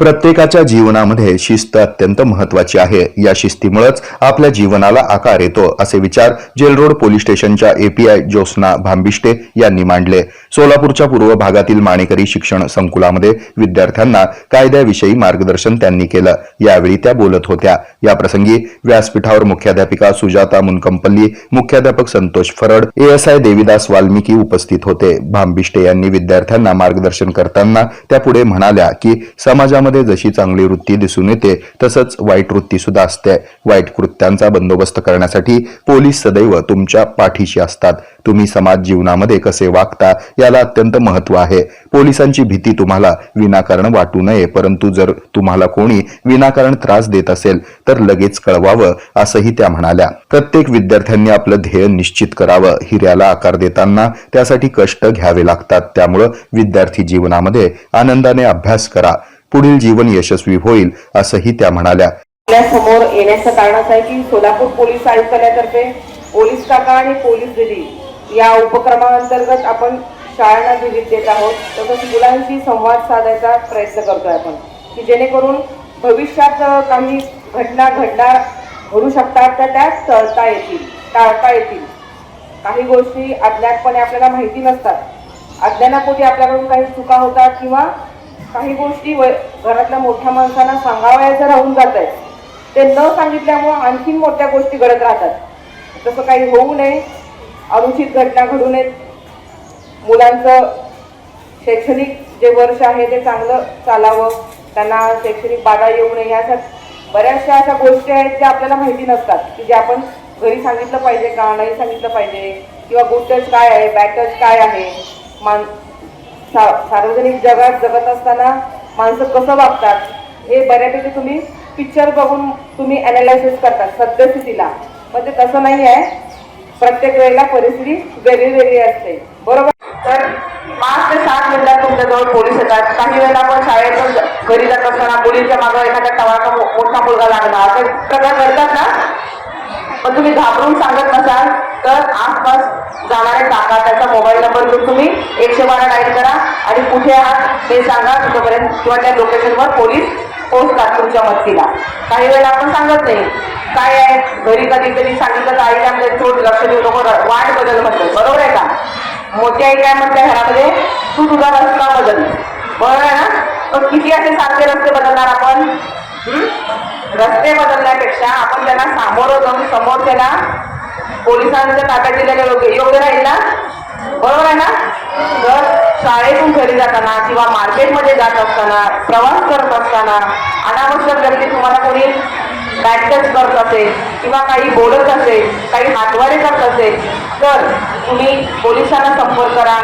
प्रत्येकाच्या जीवनामध्ये शिस्त अत्यंत महत्वाची आहे. या शिस्तीमुळेच आपल्या जीवनाला आकार येतो असे विचार जेलरोड पोलीस स्टेशनच्या एपीआय ज्योत्स्ना भांबिष्टे यांनी मांडले. सोलापूरच्या पूर्व भागातील माणेकरी शिक्षण संकुलामध्ये विद्यार्थ्यांना कायद्याविषयी मार्गदर्शन त्यांनी केलं. यावेळी त्या बोलत होत्या. या प्रसंगी व्यासपीठावर मुख्याध्यापिका सुजाता मुनकंपल्ली मुख्याध्यापक संतोष फरड एएसआय देविदास वाल्मिकी उपस्थित होते. भांबिष्टे यांनी विद्यार्थ्यांना मार्गदर्शन करताना त्या पुढे म्हणाल्या की समाजामध्ये जशी चांगली वृत्ती दिसून येते तसंच वाईट वृत्ती सुद्धा असते. वाईट कृत्यांचा बंदोबस्त करण्यासाठी पोलीस सदैव तुमच्या पाठीशी असतात. तुम्ही समाज जीवनामध्ये कसे वागता याला अत्यंत महत्त्व आहे. पोलिसांची भीती तुम्हाला विनाकारण वाटू नये परंतु जर तुम्हाला कोणी विनाकारण त्रास देत असेल तर लगेच कळवावं असंही त्या म्हणाल्या. प्रत्येक विद्यार्थ्यांनी आपलं ध्येय निश्चित करावं हिऱ्याला आकार देताना त्यासाठी कष्ट घ्यावे लागतात. त्यामुळं विद्यार्थी जीवनामध्ये आनंदाने अभ्यास करा. पुढील जीवन यशस्वी होईल असंही त्या म्हणाल्या. समोर येण्याचं कारण असं आहे की सोलापूर पोलीस आयुक्तालयातर्फे पोलीस काका आणि पोलीस दिदी या उपक्रमाअंतर्गत आपण शाळांना व्हिजिट देत आहोत. तसंच मुलांशी संवाद साधायचा प्रयत्न करतोय आपण की जेणेकरून भविष्यात काही घटना घडणार घडू शकतात तर त्या टळता येतील टाळता येतील. काही गोष्टी अज्ञातपणे आपल्याला माहिती नसतात. अज्ञानापोटी आपल्याकडून काही चुका होतात किंवा काही गोष्टी व घरातल्या मोठ्या माणसांना सांगावयाचं राहून जात आहे ते न सांगितल्यामुळं आणखीन मोठ्या गोष्टी घडत राहतात. तसं काही होऊ नये. अनुचित घटना घडू नयेत. मुलांचं शैक्षणिक जे वर्ष आहे ते चांगलं चालावं. त्यांना शैक्षणिक बाधा येऊ नये. यासाठी बऱ्याचशा अशा गोष्टी आहेत ज्या आपल्याला माहिती नसतात की जे आपण घरी सांगितलं पाहिजे का नाही सांगितलं पाहिजे? किंवा गुड टच काय आहे बॅड टच काय आहे? मान सा- सार्वजनिक जगात जगत असताना माणसं कसं वागतात हे बऱ्यापैकी तुम्ही पिक्चर बघून तुम्ही अनालायसिस करतात सद्यस्थितीला. पण ते तसं नाही आहे. प्रत्येक वेळेला परिस्थिती वेगळी वेगळी असते. बरोबर? तर पाच ते सात मिनिटात तुमच्याजवळ पोलीस येतात. काही वेळेला आपण शाळेतून घरी जात असताना मुलींच्या मागं एखाद्या टवाळका मोठा मुलगा लागला. असे प्रकार घडतात ना? पण तुम्ही घाबरून सांगत नसाल तर आसपास जाणारे काका त्याचा मोबाईल नंबर घेऊन तुम्ही एकशे बारा डायल करा आणि कुठे आहात ते सांगा. तुमच्यापर्यंत किंवा त्या लोकेशनवर पोलीस पोहोचतात तुमच्या मदतीला. काही वेळेला आपण सांगत नाही. काय आहे? घरी कधी कधी सांगितलं तर आईला आमच्या थोडं लक्ष देऊ नको वाट बदल म्हणतो बरोबर आहे का? मोठी आई काय म्हणते घरामध्ये? तू तुझा रस्ता बदल. बरोबर आहे ना? पण किती असे सारखे रस्ते बदलणार आपण? रस्ते बदलण्यापेक्षा आपण त्यांना सामोरं जाऊन समोर त्याला पोलिसांच्या ताब्यात दिलेलं योग्य योग्य राहील ना? बरोबर आहे ना? तर शाळेतून घरी जाताना किंवा मार्केटमध्ये जात असताना प्रवास करत असताना अनावश्यक गर्दी तुम्हाला कोणी बॅटच करत असेल किंवा काही बोलत असेल काही हातवारे करत असेल तर तुम्ही पोलिसांना संपर्क करा.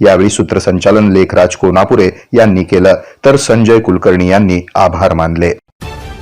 यावेळी सूत्रसंचालन लेखराज कोनापुरे यांनी केलं. तर संजय कुलकर्णी यांनी आभार मानले.